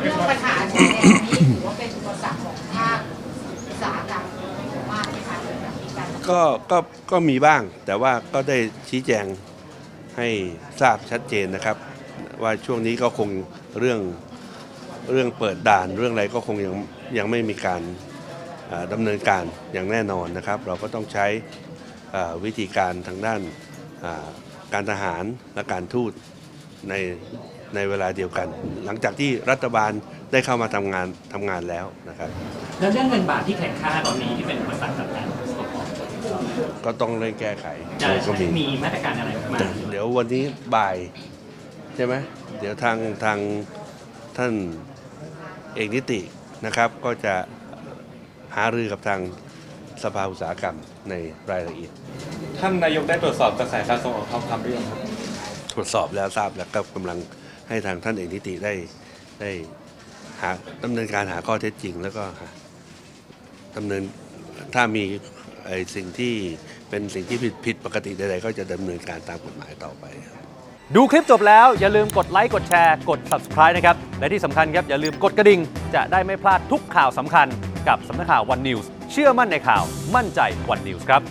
เรื่องปัญหาชายแดนนี้ถือว่าเป็นอุปสรรคของภาคอุตสาหกรรมมากไหมคะแบบมีการก็ก็ก็มีบ้าง แต่ว่าก็ได้ชี้แจงให้ทราบชัดเจนนะครับ ว่าช่วงนี้ก็คงเรื่องเรื่องเปิดด่านเรื่องอะไรก็คงยังยังไม่มีการอ่าดำเนินการอย่างแน่นอนนะครับ เราก็ต้องใช้อ่าวิธีการทางด้านอ่าการทหารและการทูตใน ในเวลาเดียวกัน หลังจากที่รัฐบาลได้เข้ามาทำงานทำงานแล้วนะครับแล้วเรื่องเงินบาทที่แข็งค่าตอนนี้ที่เป็นอุปสรรคกับการส่งออกก็ต้องเร่งแก้ไขจะก็มีมีมาตรการอะไรออกมาเดี๋ยววันนี้บ่ายใช่ไหมเดี๋ยวทางทางท่านเอกนิตินะครับ ก็จะหารือกับทางสภาอุตสาหกรรมในรายละเอียด ท่านนายกได้ตรวจสอบกระแสการส่งออกทองคำหรือยังครับตรวจสอบแล้วทราบแล้วก็กำลัง ให้ทางท่านเอกนิติได้ได้หาดำเนินการหาข้อเท็จจริง แล้วก็ดำเนินถ้ามีไอสิ่งที่เป็นสิ่งที่ผิดผิดปกติใดๆก็จะดำเนินการตามกฎหมายต่อไปครับดูคลิปจบแล้วอย่าลืมกดไลค์กดแชร์กด subscribe นะครับ และที่สำคัญครับ อย่าลืมกดกระดิ่ง จะได้ไม่พลาดทุกข่าวสำคัญกับสำนักข่าว One News เชื่อมั่นในข่าวมั่นใจ One News ครับ